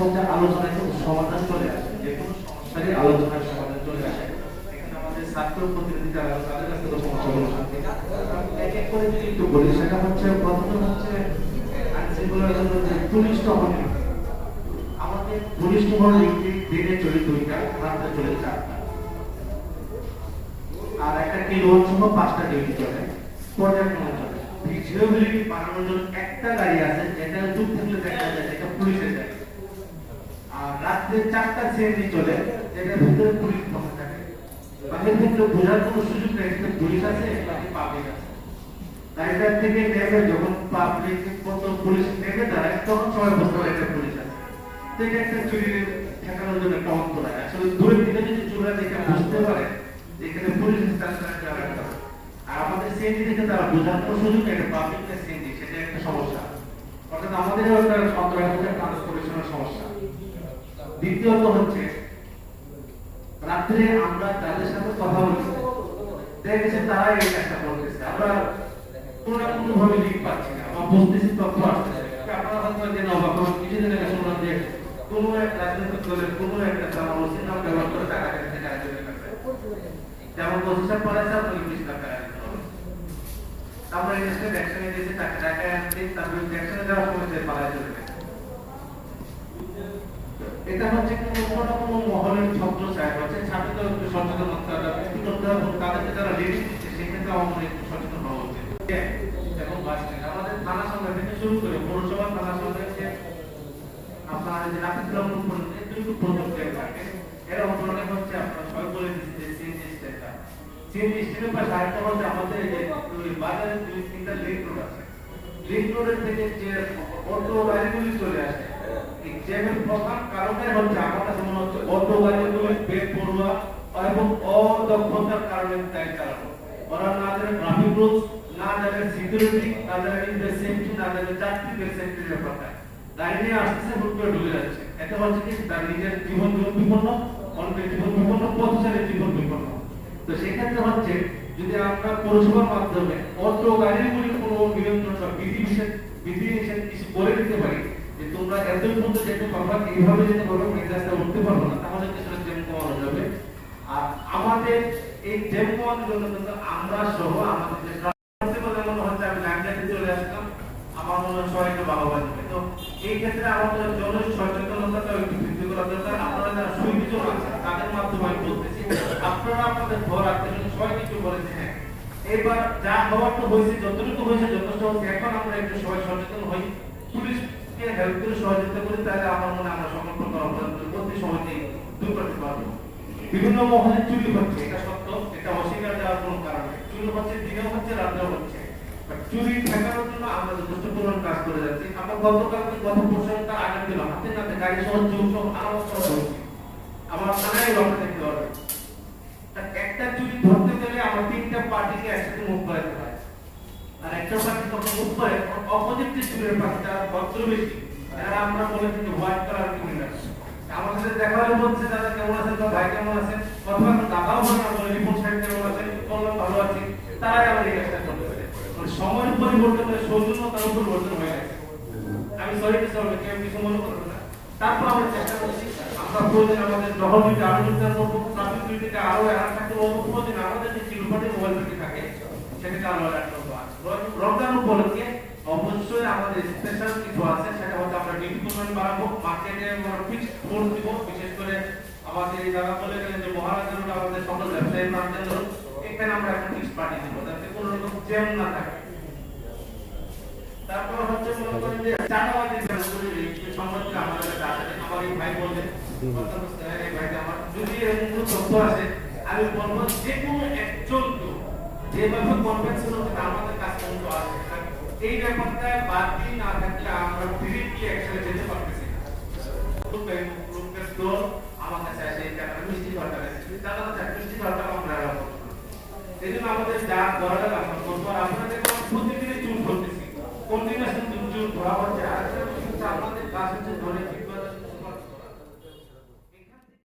হচ্ছে আলোচনায় কিন্তু সমাধান চলে আসে, যে কোনো সমস্যারই আলোচনায় সমাধান চলে আসে। থেকে সমস্যাগুলো এক চলে দুইটা চলে চারটা। আর একটা কিলোয়াট সহ পাঁচটা ডিউটি চলে পর্যায়ক্রমে জন্য একটা গাড়ি আছে, যেটা থাকলে দেখা যায় এটা পুলিশের রাত্রে চারটা সিএনজি চলে, যেটা ভিতরে পুলিশ থাকে। বাকি ক্ষেত্রে বোঝার কোনো সুযোগ নেই এখানে পুলিশ আছে, বাকি পাবলিক আছে। গাড়িটার থেকে নেমে যখন পাবলিক কত পুলিশ নেমে দাঁড়ায়, তখন সবাই পারে এটা পুলিশ আছে। তো একটা চুরি ঠেকানোর জন্য একটা অন্তরায় আসলে দূরের থেকে যদি চোরা দেখে বুঝতে পারে এখানে পুলিশ একটা আর আমাদের সিএনজি দেখে তারা বোঝার কোনো সুযোগ নেই, এটা পাবলিক সিএনজি সেটা একটা সমস্যা। অর্থাৎ আমাদের একটা অন্তরায় হচ্ছে ট্রান্সপোর্টেশনের সমস্যা। দ্বিতীয়ত হচ্ছে, রাত্রে আমরা যাদের সাথে কথা বলছি দেখেছি তারা এই কাজটা করতেছে। আমরা কোনো না কোনো ভাবে লিঙ্ক পাচ্ছি না বা বুঝতেছি তথ্য আসতেছে আপনারা হয়তো যে অবাক কিছুদিন আগে শুনলাম যে এক রাজনৈতিক দলের একটা নাম ব্যবহার করে টাকা কেটেছে যেমন প্রতিষ্ঠান বিশ টাকা আমরা ভ্যাকসিনে দিয়েছি টাকা টাকা তারপরে চলে গেছে। এটা হচ্ছে কোনো কোনো মহলের ছত্র ছায়া হচ্ছে ছাত্রদের একটু সচেতন হতে হবে। একটু করতে হবে? তাদেরকে যারা লিডিং দিচ্ছে সেক্ষেত্রে আমাদের একটু সচেতন হওয়া উচিত। এবং বাস আমাদের থানা সংখ্যা থেকে শুরু করে পৌরসভা, থানা সংখ্যা যে আপনার যে নাপিতলা গ্রুপ পর্যন্ত দুটো প্রযুক্তি থাকে এর অন্তরে হচ্ছে আপনার সবাই বলে দিচ্ছি যে সিএনজি স্ট্যান্ডটা সিএনজি স্ট্যান্ডের পাশে আরেকটা হচ্ছে আমাদের যে বাজারে দুই তিনটা লিঙ্ক রোড আছে। লিঙ্ক রোডের থেকে যে অটো গাড়িগুলি চলে আসে তার নিজের জীবন জীবন জীবন বিপন্ন তো সেক্ষেত্রে হচ্ছে, যদি আমরা পৌরসভার মাধ্যমে অটো গাড়িগুলি কোনো নিয়ন্ত্রণ বা বিধি বিধি নিষেধ কিছু করে দিতে পারি যে তোমরা এতই পর্যন্ত যেতে পারবা এইভাবে যেতে পারব এই রাস্তায় উঠতে পারব না, তাহলে কিছুটা জ্যাম কমানো যাবে। আর আমাদের এই জ্যাম কমানোর জন্য কিন্তু আমরা সহ আমাদের যে মনে হচ্ছে আমি চলে আমার মনে হয় তো এই ক্ষেত্রে আমাদের জন একটু বৃদ্ধি করা দরকার। আপনারা যারা তাদের মাধ্যমে আমি বলতেছি, আপনারা আপনাদের ঘর আত্মীয় সবাই কিছু বলেছে হ্যাঁ। এবার যা হওয়ার তো হয়েছে, যতটুকু হয়েছে যথেষ্ট এখন আমরা একটু সবাই সচেতন হই। পুলিশকে হেল্প পারব। বিভিন্ন মহলে চুরি হচ্ছে, এটা সত্য, এটা অস্বীকার দেওয়ার কোনো কারণ চুরি হচ্ছে, দিনেও হচ্ছে, রাতেও হচ্ছে। চুরি ঠেকানোর জন্য আমরা যথেষ্ট পরিমাণ কাজ করে যাচ্ছি। আমরা গতকালকে গত পরশু তার আগে দিলাম হাতে নাতে গাড়ি সহ চুর সহ আরও সহ হচ্ছে আমার থানায় লক্ষ্য দেখতে হবে একটা চুরি ধরতে গেলে আমার তিনটা পার্টিকে একসাথে মুখ করাতে হয়। আর একটা পার্টি যখন মুখ করে অপোজিট যে চুরের পার্টি তারা ভদ্র বেশি এরা আমরা বলে থাকি হোয়াইট কালার ক্রিমিনাল আমার সাথে দেখা হলে বলছে কেমন আছেন? বা ভাই কেমন আছেন অথবা দাদাও হয় না বলে রিপোর্ট সাহেব কেমন আছেন বললাম, ভালো আছি। তারাই আমার এই কাজটা করতে পারে মানে সময়ের পরিবর্তন সৌজন্যতার পরিবর্তন হয়ে গেছে। আমি সরি কিছু হবে কেউ কিছু মনে করবে না। তারপর আমরা চেষ্টা করছি, আমরা প্রয়োজন আমাদের টহল ডিউটি আরও জোরদার করব ট্রাফিক ডিউটিতে আরও অ্যালার্ট থাকতে বলব প্রয়োজন আমাদের যে চিরুপাটি মোবাইল ডিউটি থাকে, সেটাকে অ্যালার্ট করব আর রমজান উপলক্ষে অবশ্যই আমাদের স্পেশাল কিছু আছে, সেটা হচ্ছে আমরা পরিমাণ বাড়াবো মার্কেটে আমরা ফিক্সড ফোর্স দিব, বিশেষ করে আমাদের এই জায়গা বলে গেলেন যে মহারাজা রোড আমাদের সকল ব্যবসায়ী প্রান্তের রোড এখানে আমরা একটা ফিক্সড পার্টি দিব, যাতে কোনো রকম জ্যাম না থাকে। তারপর হচ্ছে মনে করেন যে সম্পর্কে আমার কাছে আমার এই ভাই এই ভাইটা আমার যদি এরকম তথ্য আমি বলব যে কোনো যেভাবে আমাদের কাছে কিন্তু আছে এই ব্যাপারটা বাদ দিয়ে না থাকলে আমরা ডিরেক্টলি অ্যাকশনে যেতে পারতেছি